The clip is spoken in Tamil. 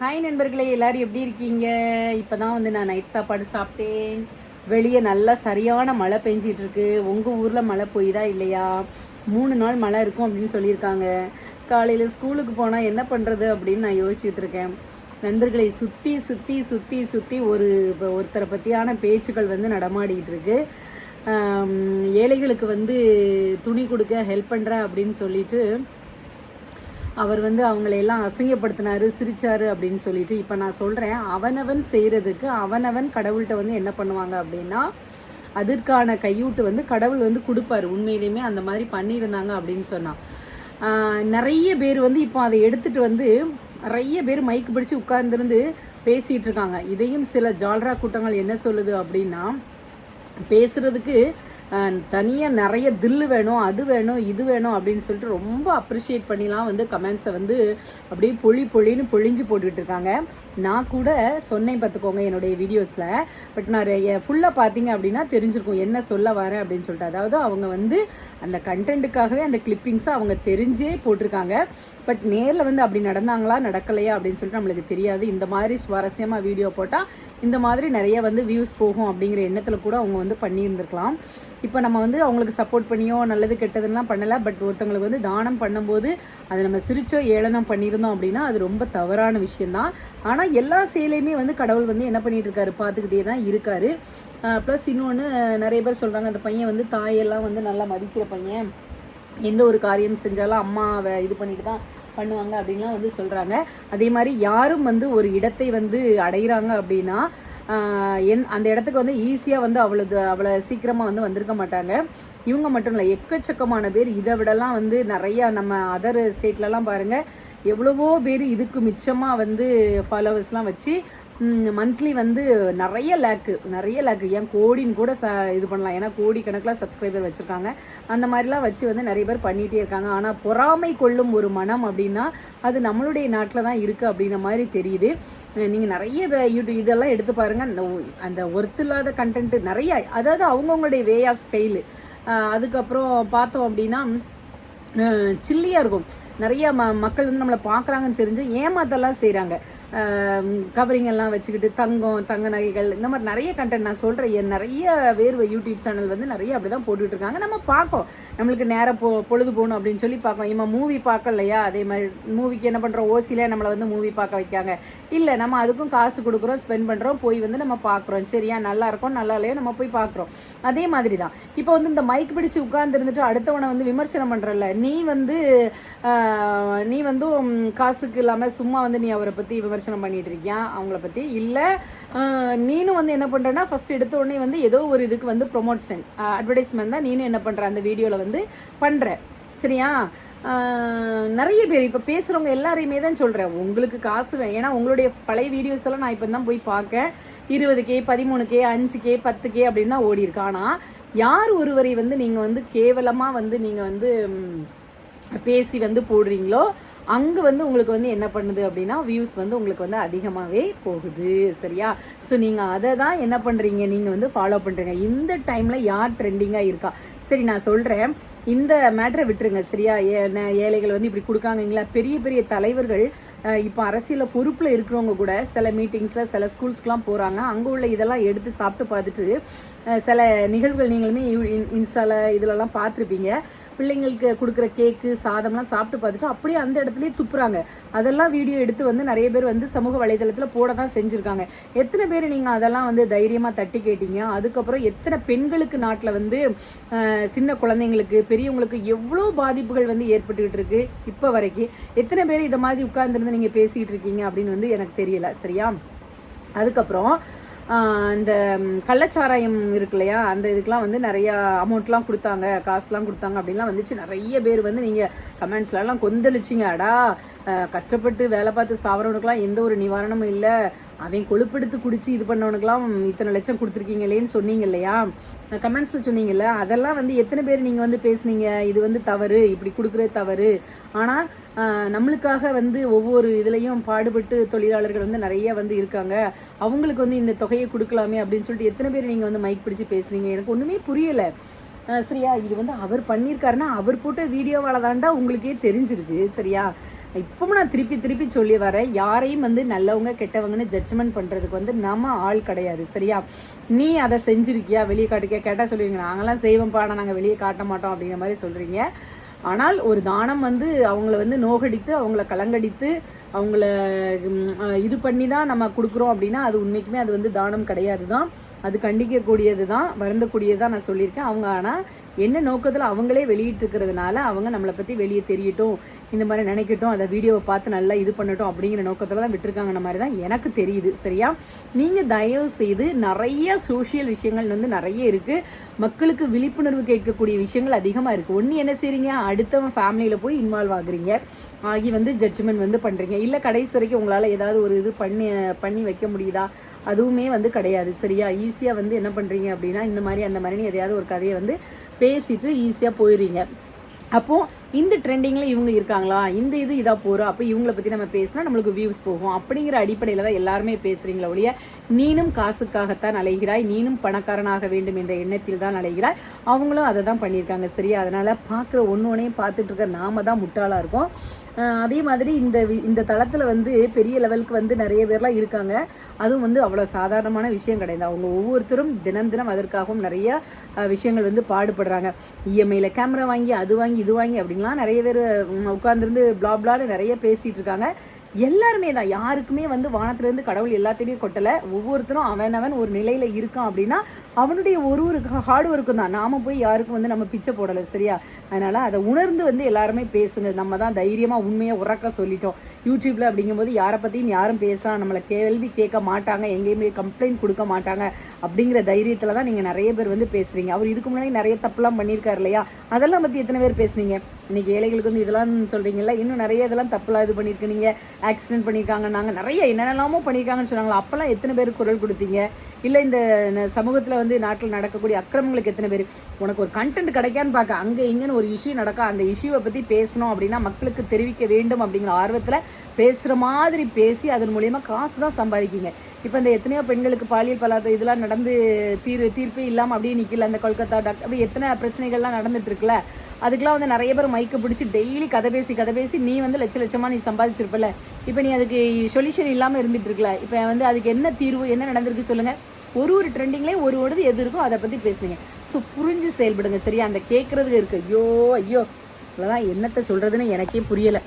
ஹாய் நண்பர்களே எல்லாரும் எப்படி இருக்கீங்க? இப்போ தான் வந்து நான் நைட் சாப்பாடு சாப்பிட்டேன். வெளியே நல்லா சரியான மழை பெஞ்சிட்ருக்கு. உங்கள் ஊரில் மழை பெய்யுதா இல்லையா? மூணு நாள் மழை இருக்கும் அப்படின்னு சொல்லியிருக்காங்க. காலையில் ஸ்கூலுக்கு போனால் என்ன பண்ணுறது அப்படின்னு நான் யோசிச்சுட்டு இருக்கேன் நண்பர்களை சுற்றி சுற்றி சுற்றி சுற்றி ஒரு இப்போ ஒருத்தரை பற்றியான பேச்சுக்கள் வந்து நடமாடிட்டு இருக்கு ஏழைகளுக்கு வந்து துணி கொடுக்க ஹெல்ப் பண்ணுறேன் அப்படின்னு சொல்லிட்டு அவர் வந்து அவங்களை எல்லாம் அசிங்கப்படுத்தினாரு சிரிச்சாரு அப்படின்னு சொல்லிட்டு இப்போ நான் சொல்கிறேன் அவனவன் செய்கிறதுக்கு அவனவன் கடவுள்கிட்ட வந்து என்ன பண்ணுவாங்க அப்படின்னா அதற்கான கையூட்டு வந்து கடவுள் வந்து கொடுப்பாரு. உண்மையிலையுமே அந்த மாதிரி பண்ணியிருந்தாங்க அப்படின்னு சொன்னான் நிறைய பேர் வந்து இப்போ அதை எடுத்துட்டு வந்து நிறைய பேர் மைக்கு பிடிச்சி உட்கார்ந்துருந்து பேசிட்டு இருக்காங்க. இதையும் சில ஜால்ரா கூட்டங்கள் என்ன சொல்லுது அப்படின்னா பேசுகிறதுக்கு தனியாக நிறைய தில்லு வேணும் அது வேணும் இது வேணும் அப்படின்னு சொல்லிட்டு ரொம்ப அப்ரிஷியேட் பண்ணிலாம் வந்து கமெண்ட்ஸை வந்து அப்படியே பொழி பொழின்னு பொழிஞ்சு போட்டுக்கிட்டு இருக்காங்க. நான் கூட சொன்னேன் பார்த்துக்கோங்க என்னுடைய வீடியோஸில் பட் நான் ஃபுல்லாக பார்த்தீங்க அப்படின்னா தெரிஞ்சிருக்கும் என்ன சொல்ல வரேன் அப்படின்னு சொல்லிட்டு. அதாவது அவங்க வந்து அந்த கண்டென்ட்டுக்காகவே அந்த கிளிப்பிங்ஸை அவங்க தெரிஞ்சே போட்டிருக்காங்க. பட் நேரில் வந்து அப்படி நடந்தாங்களா நடக்கலையா அப்படின்னு சொல்லிட்டு நம்மளுக்கு தெரியாது. இந்த மாதிரி சுவாரஸ்யமாக வீடியோ போட்டால் இந்த மாதிரி நிறைய வந்து வியூஸ் போகும் அப்படிங்கிற எண்ணத்தில் கூட அவங்க வந்து பண்ணியிருந்திருக்கலாம். இப்போ நம்ம வந்து அவங்களுக்கு சப்போர்ட் பண்ணியோ நல்லது கெட்டதுலாம் பண்ணலை. பட் ஒருத்தவங்களுக்கு வந்து தானம் பண்ணும்போது அதை நம்ம சிரிச்சோ ஏளனம் பண்ணியிருந்தோம் அப்படின்னா அது ரொம்ப தவறான விஷயந்தான் ஆனால் எல்லா செயலையுமே வந்து கடவுள் வந்து என்ன பண்ணிட்டு இருக்காரு பார்த்துக்கிட்டே தான் இருக்காரு. ப்ளஸ் இன்னொன்று நிறைய பேர் சொல்கிறாங்க அந்த பையன் வந்து தாயெல்லாம் வந்து நல்லா மதிக்கிற பையன். எந்த ஒரு காரியம் செஞ்சாலும் அம்மாவை இது பண்ணிட்டு தான் பண்ணுவாங்க அப்படின்லாம் வந்து சொல்கிறாங்க அதே மாதிரி யாரும் வந்து ஒரு இடத்தை வந்து அடைகிறாங்க அப்படின்னா என் அந்த இடத்துக்கு வந்து ஈஸியாக வந்து அவ்வளோ அவ்வளோ சீக்கிரமாக வந்து வந்திருக்க மாட்டாங்க. இவங்க மட்டும் இல்லை எக்கச்சக்கமான பேர் இதை விடலாம் வந்து நிறையா நம்ம அதர் ஸ்டேட்லலாம் பாருங்கள் எவ்வளவோ பேர் இதுக்கு மிச்சமாக வந்து ஃபாலோவர்ஸ்லாம் வச்சு மந்த்லி வந்து நிறைய லேக்கு நிறைய லேக்கு ஏன் கோடின்னு கூட ச இது பண்ணலாம். ஏன்னா கோடி கணக்கில் சப்ஸ்கிரைபர் வச்சுருக்காங்க. அந்த மாதிரிலாம் வச்சு வந்து நிறைய பேர் பண்ணிகிட்டே இருக்காங்க. ஆனால் பொறாமை கொள்ளும் ஒரு மனம் அப்படின்னா அது நம்மளுடைய நாட்டில் தான் இருக்குது அப்படின்ற மாதிரி தெரியுது. நீங்கள் நிறைய வே- யூடியூப் இதெல்லாம் எடுத்து பாருங்கள் அந்த அந்த ஒர்த் இல்லாத கண்டென்ட்டு நிறைய அதாவது அவங்கவுங்களுடைய வே ஆஃப் ஸ்டைலு அதுக்கப்புறம் பார்த்தோம் அப்படின்னா சில்லியாக இருக்கும். நிறைய ம மக்கள் வந்து நம்மளை பார்க்குறாங்கன்னு தெரிஞ்சு ஏமாத்தெல்லாம் செய்கிறாங்க கவரிங் எல்லாம் வச்சுக்கிட்டு தங்கம் தங்க நகைகள் இந்த மாதிரி நிறைய கண்டென்ட் நான் சொல்கிறேன் நிறைய வேர்வை யூடியூப் சேனல் வந்து நிறைய அப்படி தான் போட்டுக்கிட்டு இருக்காங்க. நம்ம பார்க்கோம். நம்மளுக்கு நேரம் போ பொழுது போகணும் அப்படின்னு சொல்லி பார்க்கோம். இவன் மூவி பார்க்கலையா? அதே மாதிரி மூவிக்கு என்ன பண்ணுறோம் ஓசியில் நம்மளை வந்து மூவி பார்க்க வைக்காங்க. இல்லை நம்ம அதுக்கும் காசு கொடுக்குறோம் ஸ்பெண்ட் பண்ணுறோம் போய் வந்து நம்ம பார்க்குறோம். சரியா நல்லா இருக்கும் நல்லா இல்லையோ நம்ம போய் பார்க்குறோம். அதே மாதிரி தான் இப்போ வந்து இந்த மைக் பிடிச்சு உட்கார்ந்து இருந்துட்டு அடுத்தவனை வந்து விமர்சனம் பண்ணுறல நீ வந்து நீ வந்து காசுக்கு இல்லாமல் சும்மா வந்து நீ அவரை பற்றி விமர்சனம் பண்ணிட்டு இருக்கியா? அவங்கள பற்றி இல்லை நீனும் வந்து என்ன பண்ணுறேன்னா ஃபர்ஸ்ட் எடுத்த உடனே வந்து ஏதோ ஒரு இதுக்கு வந்து ப்ரொமோஷன் அட்வர்டைஸ்மெண்ட் தான் நீனும் என்ன பண்ணுற அந்த வீடியோவில் வந்து பண்ணுற சரியா? நிறைய பேர் இப்போ பேசுகிறவங்க எல்லாரையுமே தான் சொல்கிறேன் உங்களுக்கு காசு வே ஏன்னா உங்களுடைய பழைய வீடியோஸ் எல்லாம் நான் இப்போ தான் போய் பார்க்க இருபது கே பதிமூணு கே அஞ்சு கே பத்து கே அப்படின்னு தான் ஓடி இருக்கு. ஆனால் யார் ஒருவரை வந்து நீங்கள் வந்து கேவலமாக வந்து நீங்கள் வந்து பேசி வந்து போடுறீங்களோ அங்கே வந்து உங்களுக்கு வந்து என்ன பண்ணுது அப்படின்னா வியூஸ் வந்து உங்களுக்கு வந்து அதிகமாகவே போகுது சரியா? ஸோ நீங்கள் அதை தான் என்ன பண்ணுறீங்க நீங்கள் வந்து ஃபாலோ பண்ணுறீங்க இந்த டைமில் யார் ட்ரெண்டிங்காக இருக்கா? சரி நான் சொல்கிறேன் இந்த மேட்ரை விட்டுருங்க சரியா? ஏ- ஏழைகள் வந்து இப்படி கொடுக்காங்கங்களா? பெரிய பெரிய தலைவர்கள் இப்போ அரசியலில் பொறுப்பில் இருக்கிறவங்க கூட சில மீட்டிங்ஸில் சில ஸ்கூல்ஸ்க்குலாம் போகிறாங்க அங்கே உள்ள இதெல்லாம் எடுத்து சாப்பிட்டு பார்த்துட்டு சில நிகழ்வுகள் நீங்களுமே இன்ஸ்டாவில் இதிலலாம் பார்த்துருப்பீங்க. பிள்ளைங்களுக்கு கொடுக்குற கேக்கு சாதம்லாம் சாப்பிட்டு பார்த்துட்டு அப்படியே அந்த இடத்துலயே துப்புறாங்க. அதெல்லாம் வீடியோ எடுத்து வந்து நிறைய பேர் வந்து சமூக வலைதளத்தில் போட தான் செஞ்சுருக்காங்க. எத்தனை பேர் நீங்கள் அதெல்லாம் வந்து தைரியமாக தட்டி கேட்டீங்க? அதுக்கப்புறம் எத்தனை பெண்களுக்கு நாட்டில் வந்து சின்ன குழந்தைங்களுக்கு பெரியவங்களுக்கு எவ்வளோ பாதிப்புகள் வந்து ஏற்பட்டுக்கிட்டு இருக்கு இப்போ வரைக்கும்? எத்தனை பேர் இதை மாதிரி உட்கார்ந்துருந்து நீங்கள் பேசிகிட்டு இருக்கீங்க அப்படின்னு வந்து எனக்கு தெரியல. சரியா? அதுக்கப்புறம் இந்த கள்ளச்சாராயம் இருக்கு இல்லையா அந்த இதுக்கெலாம் வந்து நிறையா அமௌண்ட்லாம் கொடுத்தாங்க. காசுலாம் கொடுத்தாங்க அப்படின்லாம் வந்துச்சு. நிறைய பேர் வந்து நீங்கள் கமெண்ட்ஸ்லலாம் கொந்தளிச்சிங்க. அடா கஷ்டப்பட்டு வேலை பார்த்து சாவறவனுக்குலாம் எந்த ஒரு நிவாரணமும் இல்லை. அவன் கொழுப்பெடுத்து குடிச்சு இது பண்ணவனுக்குலாம் இத்தனை லட்சம் கொடுத்துருக்கீங்களேன்னு சொன்னீங்க இல்லையா? கமெண்ட்ஸில் சொன்னீங்கல்ல அதெல்லாம் வந்து எத்தனை பேர் நீங்கள் வந்து பேசுனீங்க? இது வந்து தவறு இப்படி கொடுக்குறது தவறு. ஆனால் நம்மளுக்காக வந்து ஒவ்வொரு இதுலேயும் பாடுபட்டு தொழிலாளர்கள் வந்து நிறைய வந்து இருக்காங்க. அவங்களுக்கு வந்து இந்த தொகையை கொடுக்கலாமே அப்படின்னு சொல்லிட்டு எத்தனை பேர் நீங்கள் வந்து மைக் பிடிச்சு பேசுனீங்க? எனக்கு ஒன்றுமே புரியலை. சரியா? இது வந்து அவர் பண்ணியிருக்காருன்னா அவர் போட்ட வீடியோவால் தாண்டா உங்களுக்கே தெரிஞ்சிருக்கு சரியா? இப்பவும் நான் திருப்பி திருப்பி சொல்லி வரேன். யாரையும் வந்து நல்லவங்க கெட்டவங்கன்னு ஜட்ஜ்மெண்ட் பண்ணுறதுக்கு வந்து நம்ம ஆள் கிடையாது. சரியா? நீ அதை செஞ்சுருக்கியா? வெளியே காட்டுக்கியா? கேட்டால் சொல்லிடுங்க நாங்களாம் செய்வோம்ப்பா. ஆனால் நாங்கள் வெளியே காட்ட மாட்டோம் அப்படிங்கிற மாதிரி சொல்கிறீங்க ஆனால் ஒரு தானம் வந்து அவங்கள வந்து நோகடித்து அவங்கள கலங்கடித்து அவங்கள இது பண்ணி தான் நம்ம கொடுக்குறோம் அப்படின்னா அது உண்மைக்குமே அது வந்து தானம் கிடையாது தான் அது கண்டிக்கக்கூடியது தான் வருந்தக்கூடியது தான் நான் சொல்லியிருக்கேன். அவங்க ஆனால் என்ன நோக்கத்தில் அவங்களே வெளியிட்டிருக்கிறதுனால அவங்க நம்மளை பற்றி வெளியே தெரியட்டும் இந்த மாதிரி நினைக்கட்டும் அதை வீடியோவை பார்த்து நல்லா இது பண்ணட்டும் அப்படிங்கிற நோக்கத்தில் தான் விட்டுருக்காங்கன்ற மாதிரி தான் எனக்கு தெரியுது சரியா? நீங்கள் தயவு செய்து நிறைய சோஷியல் விஷயங்கள் வந்து நிறைய இருக்குது மக்களுக்கு விழிப்புணர்வு கேட்கக்கூடிய விஷயங்கள் அதிகமாக இருக்குது ஒன்று என்ன செய்கிறீங்க அடுத்தவன் ஃபேமிலியில் போய் இன்வால்வ் ஆகுறீங்க. ஆகி வந்து ஜட்ஜ்மெண்ட் வந்து பண்ணுறீங்க இல்லை கடைசி வரைக்கும் உங்களால் ஏதாவது ஒரு இது பண்ணி பண்ணி வைக்க முடியுதா? அதுவுமே வந்து கிடையாது. சரியா? ஈஸியாக வந்து என்ன பண்ணுறீங்க அப்படின்னா இந்த மாதிரி அந்த மாதிரி எதையாவது ஒரு கதையை வந்து பேசிட்டு ஈஸியாக போயிடுறீங்க. அப்போது இந்த ட்ரெண்டிங்கில் இவங்க இருக்காங்களா? இந்த இது இதாக போகிறோம் அப்போ இவங்கள பற்றி நம்ம பேசினா நம்மளுக்கு வியூஸ் போகும். அப்படிங்கிற அடிப்படையில் தான் எல்லாருமே பேசுகிறீங்களா ஒழிய நீனும் காசுக்காகத்தான் அலைகிறாய் நீனும் பணக்காரனாக வேண்டும் என்ற எண்ணத்தில் தான் அலைகிறாய் அவங்களும் அதை தான் பண்ணியிருக்காங்க. சரியா? அதனால் பார்க்குற ஒன்று ஒன்றையும் பார்த்துட்ருக்க நாம தான் முட்டாளாக இருக்கோம். அதே மாதிரி இந்த வி- இந்த தளத்தில் வந்து பெரிய லெவலுக்கு வந்து நிறைய பேர்லாம் இருக்காங்க. அதுவும் வந்து அவ்வளோ சாதாரணமான விஷயம் கிடையாது. அவங்க ஒவ்வொருத்தரும் தினம் தினம் அதற்காகவும் நிறைய விஷயங்கள் வந்து பாடுபடுறாங்க. இஎம்ஐயில் கேமரா வாங்கி அது வாங்கி இது வாங்கி அப்படின்லாம் நிறைய பேர் உட்காந்துருந்து பிளாப்லான்னு நிறைய பேசிகிட்டு இருக்காங்க. எல்லாருமே தான். யாருக்குமே வந்து வானத்திலேருந்து கடவுள் எல்லாத்தையுமே கொட்டலை. ஒவ்வொருத்தரும் அவன் அவன் ஒரு நிலையில் இருக்கான் அப்படின்னா அவனுடைய ஒரு ஒரு ஹார்ட் ஒர்க்கும் தான். நாம் போய் யாருக்கும் வந்து நம்ம பிச்சை போடலை சரியா? அதனால் அதை உணர்ந்து வந்து எல்லாருமே பேசுங்க. நம்ம தான் தைரியமாக உண்மையை உறக்க சொல்லிட்டோம். யூடியூப்பில் அப்படிங்கும்போது யாரை பற்றியும் யாரும் பேசலாம் நம்மளை கேள்வி கேட்க மாட்டாங்க. எங்கேயுமே கம்ப்ளைண்ட் கொடுக்க மாட்டாங்க. அப்படிங்கிற தைரியத்தில் தான் நீங்கள் நிறைய பேர் வந்து பேசுகிறீங்க அவர் இதுக்கு முன்னாடி நிறைய தப்புலாம் பண்ணியிருக்காரு இல்லையா? அதெல்லாம் பற்றி எத்தனை பேர் பேசுனீங்க? இன்னைக்கு ஏழைகளுக்கு வந்து இதெல்லாம் சொல்கிறீங்களா இன்னும் நிறைய இதெல்லாம் தப்புலாம் இது பண்ணியிருக்க நீங்கள் ஆக்சிடென்ட் பண்ணியிருக்காங்க நாங்கள் நிறைய என்னென்னலாமோ பண்ணியிருக்காங்கன்னு சொன்னாங்களா? அப்போல்லாம் எத்தனை பேர் குரல் கொடுத்தீங்க? இல்லை இந்த சமூகத்தில் வந்து நாட்டில் நடக்கக்கூடிய அக்கிரமங்களுக்கு எத்தனை பேர்? உனக்கு ஒரு கண்டென்ட் கிடைக்கான்னு பார்க்க அங்கே இங்கேன்னு ஒரு இஷ்யூ நடக்கா அந்த இஷ்யூவை பற்றி பேசணும் அப்படின்னா மக்களுக்கு தெரிவிக்க வேண்டும் அப்படிங்கிற ஆர்வத்தில் பேசுகிற மாதிரி பேசி அதன் மூலயமா காசு தான் சம்பாதிக்கீங்க. இப்போ இந்த எத்தனையோ பெண்களுக்கு பாலியல் பலாத இதெல்லாம் நடந்து தீர் தீர்ப்பே இல்லாமல் அப்படியே நிற்கல அந்த கொல்கத்தா டாக்டர் அப்படி எத்தனை பிரச்சனைகள்லாம் நடந்துட்டு இருக்குல்ல? அதுக்கெலாம் வந்து நிறைய பேர் மைக்கை பிடிச்சி டெய்லி கதை பேசி கதை பேசி நீ வந்து லட்ச லட்சமாக நீ சம்பாதிச்சிருப்பல இப்போ நீ அதுக்கு சொல்யூஷன் இல்லாமல் இருந்துட்டு இருக்கல. இப்போ வந்து அதுக்கு என்ன தீர்வு என்ன நடந்திருக்கு சொல்லுங்கள் ஒரு ஒரு ட்ரெண்டிங்லேயும் ஒரு ஒரு எது இருக்கோ அதை பற்றி பேசுனீங்க ஸோ புரிஞ்சு செயல்படுங்க. சரியா? அந்த கேட்குறதுக்கு இருக்குது ஐயோ ஐயோ. அவ்வளோதான் என்னத்தை சொல்கிறதுன்னு எனக்கே புரியலை.